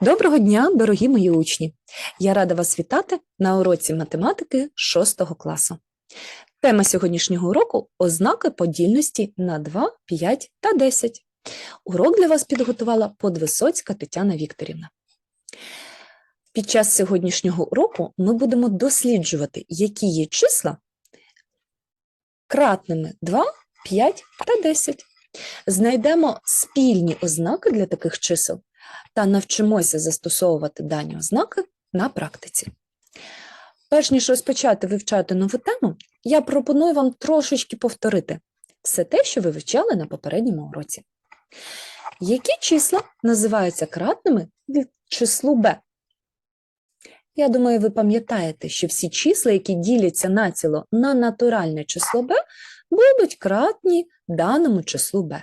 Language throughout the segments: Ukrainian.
Доброго дня, дорогі мої учні! Я рада вас вітати на уроці математики 6 класу. Тема сьогоднішнього уроку ознаки подільності на 2, 5 та 10. Урок для вас підготувала Подвисоцька Тетяна Вікторівна. Під час сьогоднішнього уроку ми будемо досліджувати, які є числа кратними 2, 5 та 10. Знайдемо спільні ознаки для таких чисел та навчимося застосовувати дані ознаки на практиці. Перш ніж розпочати вивчати нову тему, я пропоную вам трошечки повторити все те, що ви вивчали на попередньому уроці. Які числа називаються кратними від числу b? Я думаю, ви пам'ятаєте, що всі числа, які діляться націло на натуральне число b, будуть кратні даному числу b.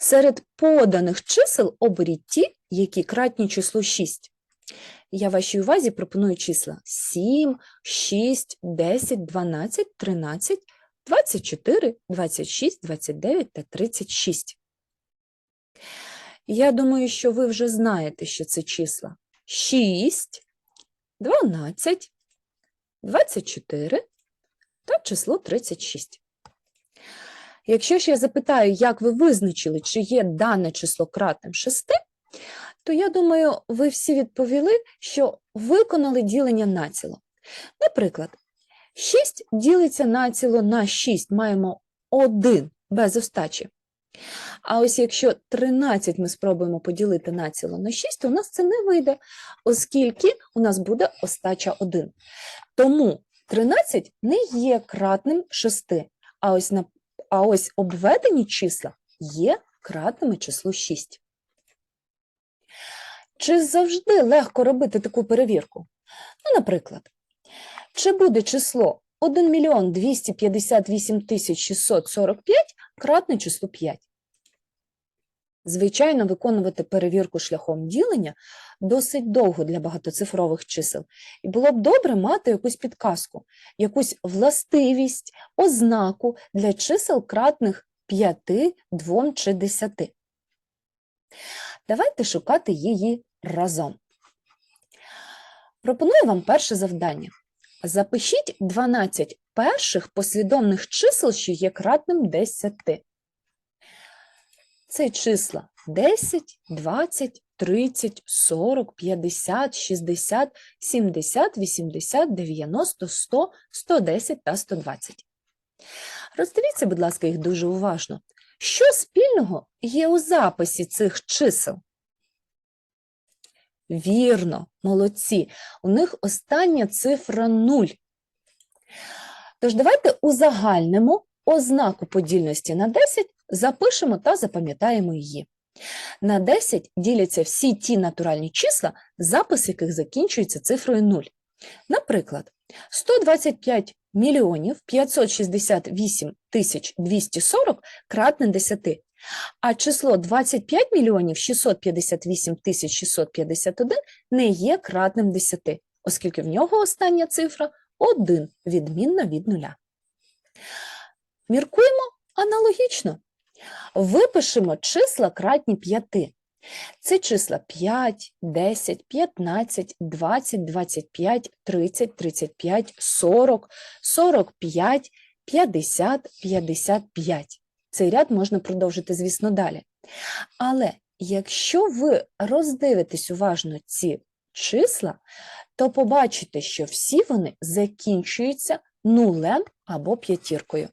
Серед поданих чисел оберіть ті, які кратні числу 6. Я вашій увазі пропоную числа 7, 6, 10, 12, 13, 24, 26, 29 та 36. Я думаю, що ви вже знаєте, що це числа 6, 12, 24 та число 36. Якщо ж я запитаю, як ви визначили, чи є дане число кратним 6, то я думаю, ви всі відповіли, що виконали ділення націло. Наприклад, 6 ділиться націло на 6, маємо 1 без остачі. А ось якщо 13 ми спробуємо поділити націло на 6, то у нас це не вийде, оскільки у нас буде остача 1. Тому 13 не є кратним 6, а ось а ось обведені числа є кратними числу 6. Чи завжди легко робити таку перевірку? Ну, наприклад, чи буде число 1 мільйон 258 тисяч 645 кратне число 5? Звичайно, виконувати перевірку шляхом ділення досить довго для багатоцифрових чисел, і було б добре мати якусь підказку, якусь властивість, ознаку для чисел кратних 5, 2 чи 10. Давайте шукати її разом. Пропоную вам перше завдання. Запишіть 12 перших послідовних чисел, що є кратним 10. Це числа 10, 20, 30, 40, 50, 60, 70, 80, 90, 100, 110 та 120. Роздивіться, будь ласка, їх дуже уважно. Що спільного є у записі цих чисел? Вірно, молодці. У них остання цифра 0. Тож давайте узагальнимо ознаку подільності на 10 запишемо та запам'ятаємо її. На 10 діляться всі ті натуральні числа, запис яких закінчується цифрою 0. Наприклад, 125 мільйонів 568 тисяч 240 кратне 10, а число 25 мільйонів 658 тисяч 651 не є кратним 10, оскільки в нього остання цифра 1, відмінна від нуля. Міркуємо аналогічно. Випишемо числа кратні 5. Це числа 5, 10, 15, 20, 25, 30, 35, 40, 45, 50, 55. Цей ряд можна продовжити, звісно, далі. Але якщо ви роздивитесь уважно ці числа, то побачите, що всі вони закінчуються нулем або п'ятіркою.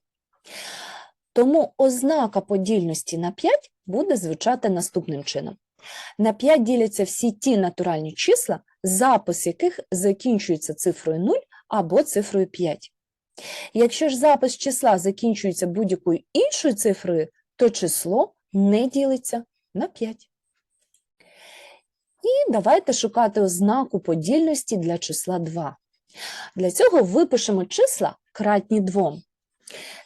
Тому ознака подільності на 5 буде звучати наступним чином. На 5 діляться всі ті натуральні числа, запис яких закінчується цифрою 0 або цифрою 5. Якщо ж запис числа закінчується будь-якою іншою цифрою, то число не ділиться на 5. І давайте шукати ознаку подільності для числа 2. Для цього випишемо числа кратні 2.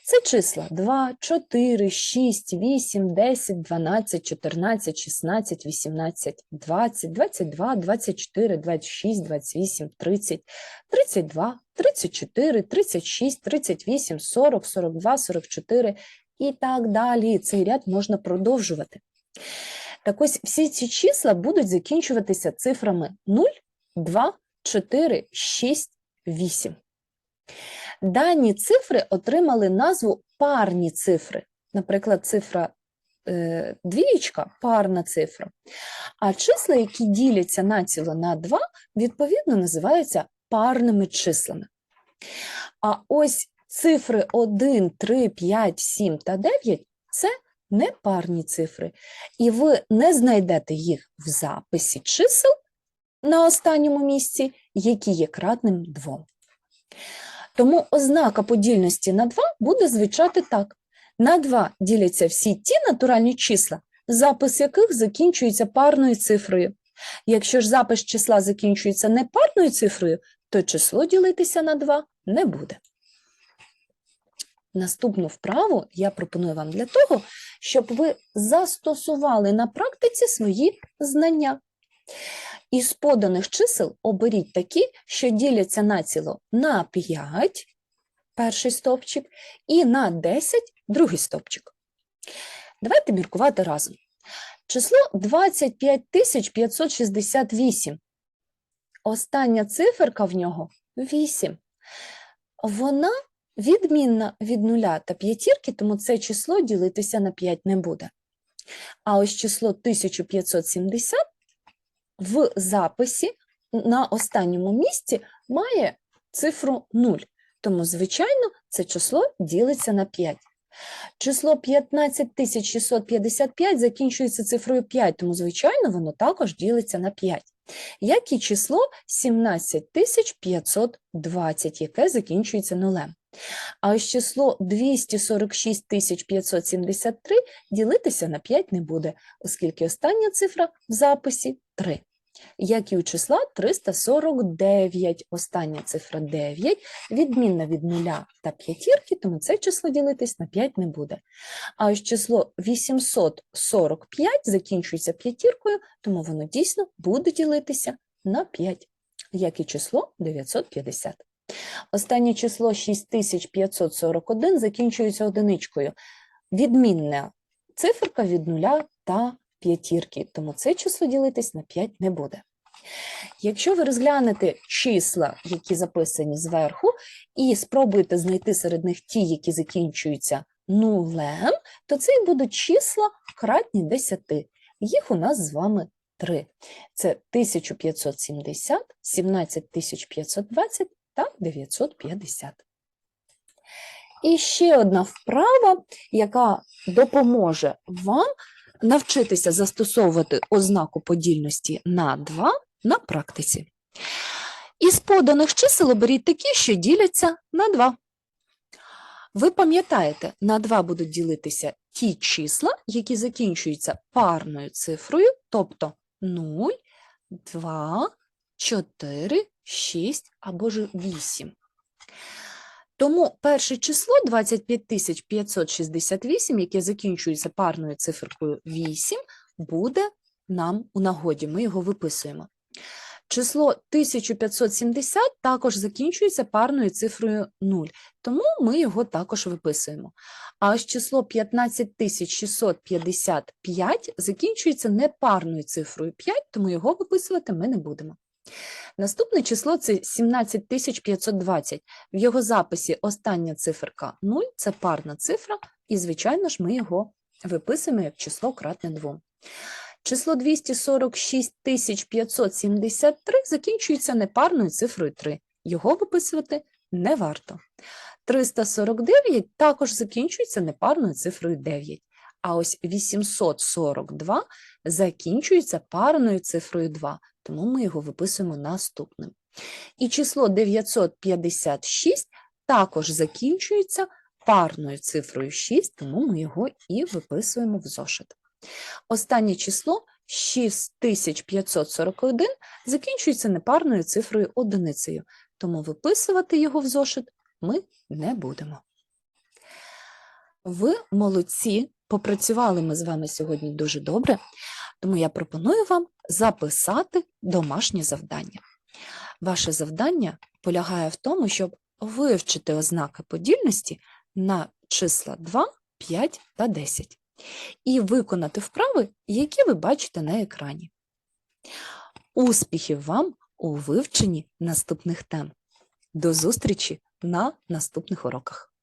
Це числа 2, 4, 6, 8, 10, 12, 14, 16, 18, 20, 22, 24, 26, 28, 30, 32, 34, 36, 38, 40, 42, 44 і так далі. Цей ряд можна продовжувати. Так ось всі ці числа будуть закінчуватися цифрами 0, 2, 4, 6, 8. Дані цифри отримали назву парні цифри. Наприклад, цифра е, двієчка парна цифра. А числа, які діляться націло на 2, відповідно називаються парними числами. А ось цифри 1, 3, 5, 7 та 9 це непарні цифри, і ви не знайдете їх в записі чисел на останньому місці, які є кратним 2. Тому ознака подільності на 2 буде звучати так. На 2 діляться всі ті натуральні числа, запис яких закінчується парною цифрою. Якщо ж запис числа закінчується непарною цифрою, то число ділитися на 2 не буде. Наступну вправу я пропоную вам для того, щоб ви застосували на практиці свої знання. Із поданих чисел оберіть такі, що діляться націло на 5, перший стовпчик, і на 10, другий стовпчик. Давайте міркувати разом. Число 25568. Остання циферка в нього 8. Вона відмінна від нуля та п'ятірки, тому це число ділитися на 5 не буде. А ось число 1570 в записі на останньому місці має цифру 0. Тому, звичайно, це число ділиться на 5. Число 15655 закінчується цифрою 5, тому, звичайно, воно також ділиться на 5. Як і число 17520, яке закінчується нулем. А ось число 246573 ділитися на 5 не буде, оскільки остання цифра в записі 3. Як і у числа 349, остання цифра 9, відмінна від нуля та п'ятірки, тому це число ділитись на 5 не буде. А ось число 845 закінчується п'ятіркою, тому воно дійсно буде ділитися на 5, як і число 950. Останнє число 6541 закінчується одиничкою. Відмінна циферка від нуля та п'ятірки, тому це число ділитись на 5 не буде. Якщо ви розглянете числа, які записані зверху, і спробуєте знайти серед них ті, які закінчуються нулем, то це і будуть числа кратні 10. Їх у нас з вами 3. Це 1570, 17520 та 950. І ще одна вправа, яка допоможе вам навчитися застосовувати ознаку подільності на 2 на практиці. Із поданих чисел оберіть такі, що діляться на 2. Ви пам'ятаєте, на 2 будуть ділитися ті числа, які закінчуються парною цифрою, тобто 0, 2, 4, 6 або ж 8. Тому перше число 25568, яке закінчується парною циферкою 8, буде нам у нагоді. Ми його виписуємо. Число 1570 також закінчується парною цифрою 0, тому ми його також виписуємо. А ось число 15655 закінчується непарною цифрою 5, тому його виписувати ми не будемо. Наступне число це 17520. В його записі остання циферка 0, це парна цифра, і, звичайно ж, ми його виписуємо як число кратне 2. Число 246 573 закінчується непарною цифрою 3. Його виписувати не варто. 349 також закінчується непарною цифрою 9. А ось 842 закінчується парною цифрою 2, тому ми його виписуємо наступним. І число 956 також закінчується парною цифрою 6, тому ми його і виписуємо в зошит. Останнє число 6541 закінчується непарною цифрою одиницею, тому виписувати його в зошит ми не будемо. Ви молодці, попрацювали ми з вами сьогодні дуже добре, тому я пропоную вам записати домашнє завдання. Ваше завдання полягає в тому, щоб вивчити ознаки подільності на числа 2, 5 та 10. і виконати вправи, які ви бачите на екрані. Успіхів вам у вивченні наступних тем. До зустрічі на наступних уроках.